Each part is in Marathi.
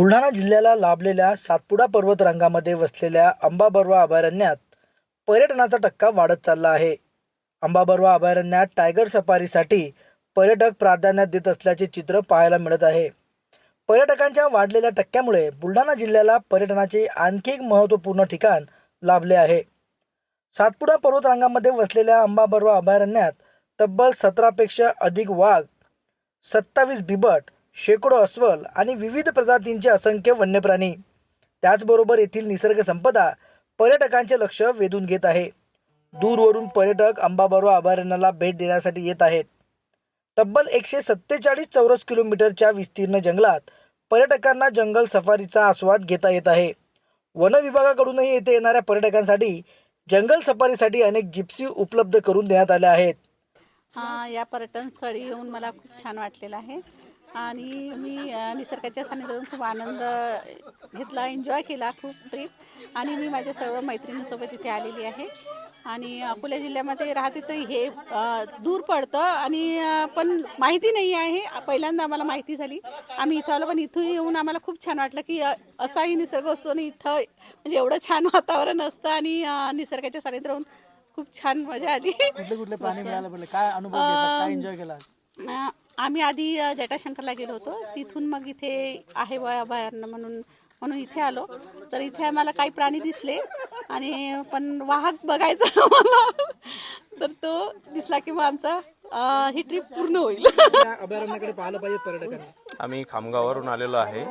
बुलढाणा जिल्ह्याला लाभलेल्या सातपुडा पर्वतरांगामध्ये वसलेल्या अंबाबर्वा अभयारण्यात पर्यटनाचा टक्का वाढत चालला आहे. अंबाबर्वा अभयारण्यात टायगर सफारीसाठी पर्यटक प्राधान्य देत असल्याचे चित्र पाहायला मिळत आहे. पर्यटकांच्या वाढलेल्या टक्क्यामुळे बुलढाणा जिल्ह्याला पर्यटनाचे आणखी एक महत्त्वपूर्ण ठिकाण लाभले आहे. सातपुडा पर्वतरांगामध्ये वसलेल्या अंबाबर्वा अभयारण्यात तब्बल सतरापेक्षा अधिक वाघ सत्तावीस बिबट शेकडो अस्वल आणि विविध प्रजातींचे असंख्य वन्यप्राणी. त्याचबरोबर येथील निसर्ग संपदा पर्यटकांचे लक्ष वेधून घेत आहे. दूरवरून पर्यटक अंबाबरो अभयारण्याला भेट देण्यासाठी येत आहेत. तब्बल एकशे सत्तेचाळीस चौरस किलोमीटरच्या विस्तीर्ण जंगलात पर्यटकांना जंगल सफारीचा आस्वाद घेता येत आहे. वन विभागाकडूनही येथे येणाऱ्या पर्यटकांसाठी जंगल सफारीसाठी अनेक जिप्सी उपलब्ध करून देण्यात आल्या आहेत. या पर्यटन स्थळी येऊन मला खूप छान वाटलेलं आहे. आणि मी निसर्गाच्या सानिध्यातून खूप आनंद घेतला एन्जॉय केला खूप ट्रिप आणि मी माझ्या सर्व मैत्रिणींसोबत इथे आलेली आहे. आणि अकोला जिल्ह्यामध्ये राहते तर हे दूर पडतं आणि पण माहिती नाही आहे. पहिल्यांदा आम्हाला माहिती झाली. आम्ही इथं आलो पण इथून येऊन आम्हाला खूप छान वाटलं की असाही निसर्ग असतो आणि इथं म्हणजे एवढं छान वातावरण असतं आणि निसर्गाच्या सानिध्यात राहून खूप छान मजा आली. कुठले कुठले प्राणी मिळाले काय अनुभव एन्जॉय केला आम्ही आधी जटाशंकरला गेलो होतो. तिथून मग इथे आहे व अभयारण्य म्हणून म्हणून इथे आलो. तर इथे आम्हाला काही प्राणी दिसले आणि पण वाहक बघायचा आम्हाला. तर तो दिसला की मग आमचा ही ट्रिप पूर्ण होईल. अभयारण्याकडे पाहिलं पाहिजे पर्यटकांनी. आम्ही खामगाववरून आलेलो आहे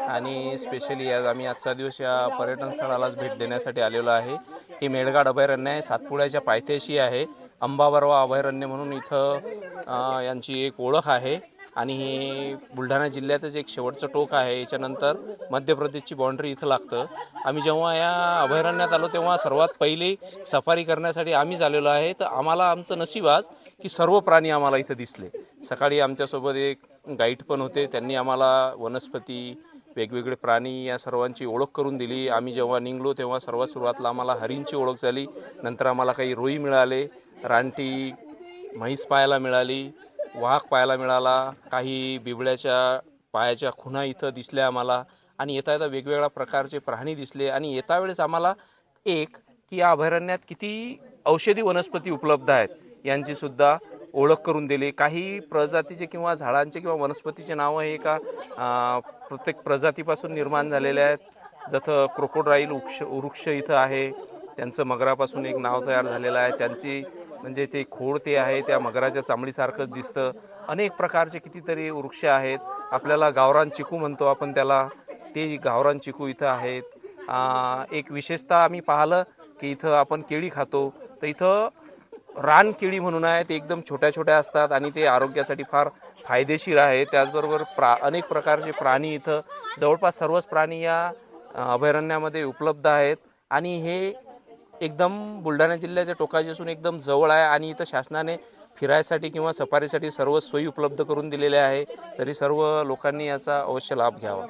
आणि स्पेशली आज आम्ही आजचा दिवस या पर्यटन स्थळालाच भेट देण्यासाठी आलेलो आहे. ही मेळघाट अभयारण्य आहे. सातपुड्याच्या पायथ्याशी आहे. अंबाबरवा अभयारण्य म्हणून इथं यांची एक ओळख आहे. आणि हे बुलढाणा जिल्ह्यातच एक शेवटचं टोक आहे. याच्यानंतर मध्य प्रदेशची बाँड्री इथं लागतं. आम्ही जेव्हा या अभयारण्यात आलो तेव्हा सर्वात पहिले सफारी करण्यासाठी आम्हीच आलेलो आहे. तर आम्हाला आमचं नशीब आज की सर्व प्राणी आम्हाला इथं दिसले. सकाळी आमच्यासोबत एक गाईड पण होते. त्यांनी आम्हाला वनस्पती वेगवेगळे प्राणी या सर्वांची ओळख करून दिली. आम्ही जेव्हा निघलो तेव्हा सर्वात सुरुवातला आम्हाला हरींची ओळख झाली. नंतर आम्हाला काही रोई मिळाले. रानटी म्हैस पाहायला मिळाली वाघ पाहायला मिळाला काही बिबळ्याच्या पायाच्या खुणा इथं दिसल्या आम्हाला आणि येता येता वेगवेगळ्या प्रकारचे प्राणी दिसले आणि येता वेळेस आम्हाला एक की या अभयारण्यात किती औषधी वनस्पती उपलब्ध आहेत यांची सुद्धा ओळख करून दिली. काही प्रजातीचे किंवा झाडांचे किंवा वनस्पतीचे नावं हे का प्रत्येक प्रजातीपासून निर्माण झालेले आहेत. जसं क्रोकोडाईल वृक्ष वृक्ष इथं आहे त्यांचं मगरापासून एक नाव तयार झालेलं आहे. त्यांची म्हणजे ते खोड ते आहे त्या मगराच्या चामडीसारखंच दिसतं. अनेक प्रकारचे कितीतरी वृक्ष आहेत. आपल्याला गावरान चिकू म्हणतो आपण त्याला. ते गावरान चिकू इथं आहेत. एक विशेषतः आम्ही पाहिलं की इथं आपण केळी खातो. तर इथं रान केळी म्हणून आहे ते एकदम छोट्या छोट्या असतात आणि ते आरोग्यासाठी फार फायदेशीर आहे. त्याचबरोबर प्रा अनेक प्रकारचे प्राणी इथं. जवळपास सर्वच प्राणी या अभयारण्यामध्ये उपलब्ध आहेत. आणि हे एकदम बुलढाणा जिल्ह्याच्या टोकाशी असून एकदम जवळ आहे आणि इथं शासनाने फिरायसाठी किंवा सफारीसाठी सर्व सोयी उपलब्ध करून दिलेल्या आहे. तरी सर्व लोकांनी याचा अवश्य लाभ घ्यावा.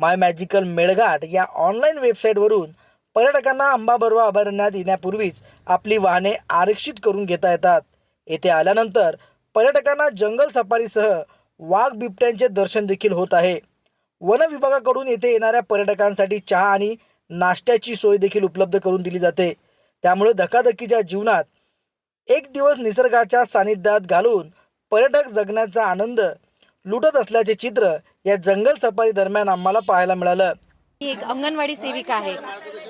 माय मॅजिकल मेळघाट या ऑनलाईन वेबसाईटवरून पर्यटकांना अंबाबरवा अभयारण्यात येण्यापूर्वीच आपली वाहने आरक्षित करून घेता येतात. येथे आल्यानंतर पर्यटकांना जंगल सफारीसह वाघ बिबट्यांचे दर्शन देखील होत आहे. वन विभागाकडून येथे येणाऱ्या पर्यटकांसाठी चहा आणि नाश्त्याची सोय देखील उपलब्ध करून दिली जाते. त्यामुळे धकाधकीच्या जीवनात एक दिवस निसर्गाच्या सानिध्यात घालून पर्यटक जगण्याचा आनंद लुटत असल्याचे चित्र या जंगल सफारी दरम्यान आम्हाला पाहायला मिळालं. एक अंगणवाडी सेविका आहे.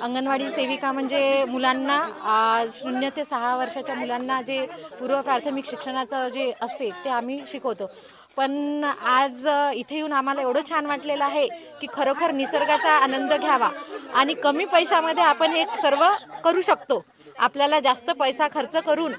अंगणवाडी सेविका म्हणजे मुलांना शून्य ते सहा वर्षाच्या मुलांना जे पूर्व प्राथमिक शिक्षणाचं जे असते ते आम्ही शिकवतो. पण आज इथे येऊन आम्हाला एवढं छान वाटलेलं आहे की खरोखर निसर्गाचा आनंद घ्यावा आणि कमी पैशामध्ये आपण हे सर्व करू शकतो. आपल्याला जास्त पैसा खर्च करून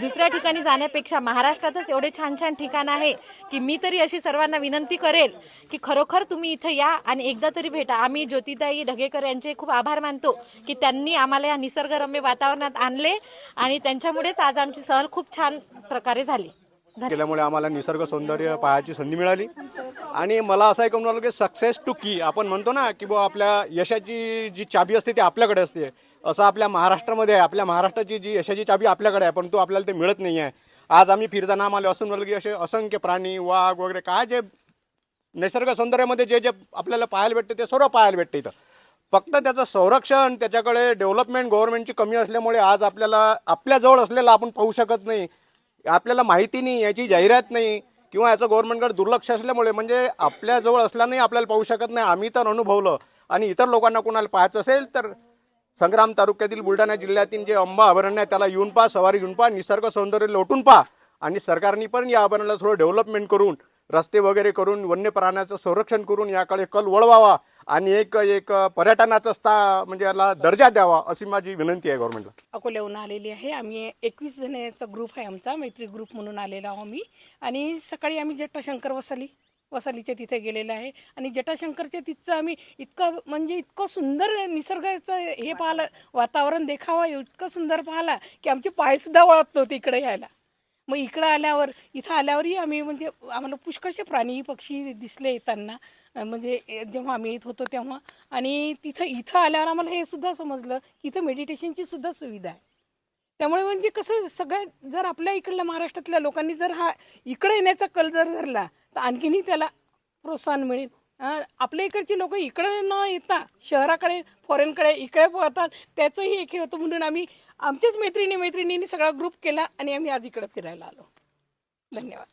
दुसऱ्या ठिकाणी जाण्यापेक्षा महाराष्ट्रातच एवढे छान छान ठिकाण आहे की मी तरी अशी सर्वांना विनंती करेल की खरोखर तुम्ही इथं या आणि एकदा तरी भेटा. आम्ही ज्योतिताई ढगेकर यांचे खूप आभार मानतो की त्यांनी आम्हाला या निसर्गरम्य वातावरणात आणले आणि त्यांच्यामुळेच आज आमची सहल खूप छान प्रकारे झाली. केल्यामुळे आम्हाला निसर्ग सौंदर्य पाहायची संधी मिळाली. आणि मला असं ऐकून आलं की सक्सेस टू की आपण म्हणतो ना की बुवा आपल्या यशाची जी चाबी असते ती आपल्याकडे असते. असं आपल्या महाराष्ट्रामध्ये आहे. आपल्या महाराष्ट्राची जी यशाची चाबी आपल्याकडे आहे परंतु आपल्याला ते मिळत नाही आहे. आज आम्ही फिरताना आम्हाला असं म्हणलं की असे असंख्य प्राणी वाघ वगैरे काय जे निसर्ग सौंदर्यामध्ये जे जे आपल्याला पाहायला भेटते ते सर्व पाहायला भेटते इथं. फक्त त्याचं संरक्षण त्याच्याकडे डेव्हलपमेंट गव्हर्नमेंटची कमी असल्यामुळे आज आपल्याला आपल्याजवळ असलेला आपण पाहू शकत नाही. आपल्याला माहिती नाही याची जाहिरात नाही किंवा याचं गव्हर्नमेंटकडे दुर्लक्ष असल्यामुळे म्हणजे आपल्याजवळ असल्याने आपल्याला पाहू शकत नाही. आम्ही तर अनुभवलं आणि इतर लोकांना कोणाला पाहायचं असेल तर संग्राम तालुक्यातील बुलढाणा जिल्ह्यातील जे अंबा अभयारण्य आहे त्याला येऊन पहा सवारी घेऊन पहा निसर्ग सौंदर्य लोटून पहा आणि सरकारने पण या अभयारण्याला थोडं डेव्हलपमेंट करून रस्ते वगैरे करून वन्य प्राण्याचं संरक्षण करून याकडे कल वळवावा. आणि एक एक पर्यटनाचा स्था म्हणजे याला दर्जा द्यावा अशी माझी विनंती आहे गव्हर्नमेंटला अकोल्याहून आलेली आहे. आम्ही एकवीस जणांचा ग्रुप आहे आमचा मैत्री ग्रुप म्हणून आलेला आहो आम्ही. आणि सकाळी आम्ही जटाशंकर वसाली वसालीच्या तिथे गेलेलं आहे. आणि जटाशंकरच्या तिथचं आम्ही इतकं म्हणजे इतकं सुंदर निसर्गाचं हे पाहिलं वातावरण देखावा इतकं सुंदर पाहिला की आमचे पायसुद्धा वळत नव्हते इकडे यायला. मग इकडं आल्यावर इथं आल्यावरही आम्ही म्हणजे आम्हाला पुष्कळसे प्राणी पक्षी दिसले येताना. म्हणजे जेव्हा आम्ही येत होतो तेव्हा. आणि तिथं इथं आल्यावर आम्हाला हे सुद्धा समजलं की इथं मेडिटेशनची सुद्धा सुविधा आहे. त्यामुळे म्हणजे कसं सगळं जर आपल्या इकडल्या महाराष्ट्रातल्या लोकांनी जर हा इकडे येण्याचा कल जर धरला तर आणखीनही त्याला प्रोत्साहन मिळेल. आपल्या इकडची लोक इकडे न येता शहराकडे फॉरेनकडे इकडे पळतात त्याचंही एक हे होतं. म्हणून आम्ही आमच्याच मैत्रिणी मैत्रिणींनी सगळा ग्रुप केला आणि आम्ही आज इकडे फिरायला आलो. धन्यवाद.